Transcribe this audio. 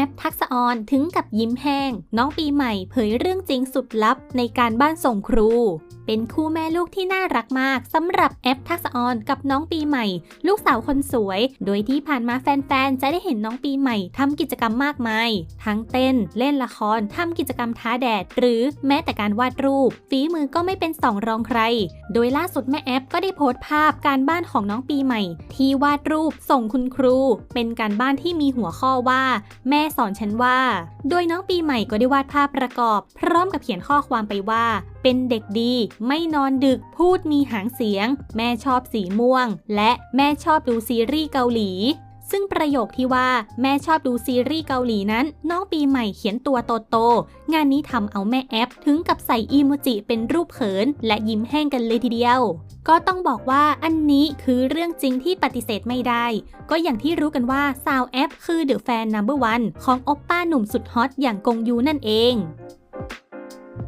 อปทักษออนถึงกับยิ้มแห้ง น้องปีใหม่เผยเรื่องจริงสุดลับในการบ้านส่งครู เป็นคู่แม่ลูกที่น่ารักมากสำหรับแอปทักษออนกับน้องปีใหม่ ลูกสาวคนสวย โดยที่ผ่านมาแฟนๆ จะได้เห็นน้องปีใหม่ทำกิจกรรมมากมาย ทั้งเต้น เล่นละครทำกิจกรรมท้าแดด หรือแม้แต่การวาดรูป ฝีมือก็ไม่เป็นสองรองใคร โดยล่าสุดแม่แอปก็ได้โพสต์ภาพการบ้านของน้องปีใหม่ ที่วาดรูปส่งคุณครู เป็นการบ้านที่มีหัวข้อว่า แม่สอนฉันว่า โดยน้องปีใหม่ก็ได้วาดภาพประกอบ พร้อมกับเขียนข้อความไปว่าเป็นเด็กดี ไม่นอนดึก พูดมีหางเสียง แม่ชอบสีม่วง และแม่ชอบดูซีรีส์เกาหลี ซึ่งประโยคที่ว่าแม่ชอบดูซีรีส์เกาหลีนั้น น้องปีใหม่เขียนตัวโตๆงานนี้ทำเอาแม่แอปถึงกับใส่อีโมจิเป็นรูปเขิน และยิ้มแห้งกันเลยทีเดียวก็ต้องบอกว่าอันนี้คือเรื่องจริงที่ปฏิเสธไม่ได้ ก็อย่างที่รู้กันว่า สาวแอปคือเดอะแฟนนัมเบอร์วันของโอปป้าหนุ่มสุดฮอตอย่างกงยูนั่นเอง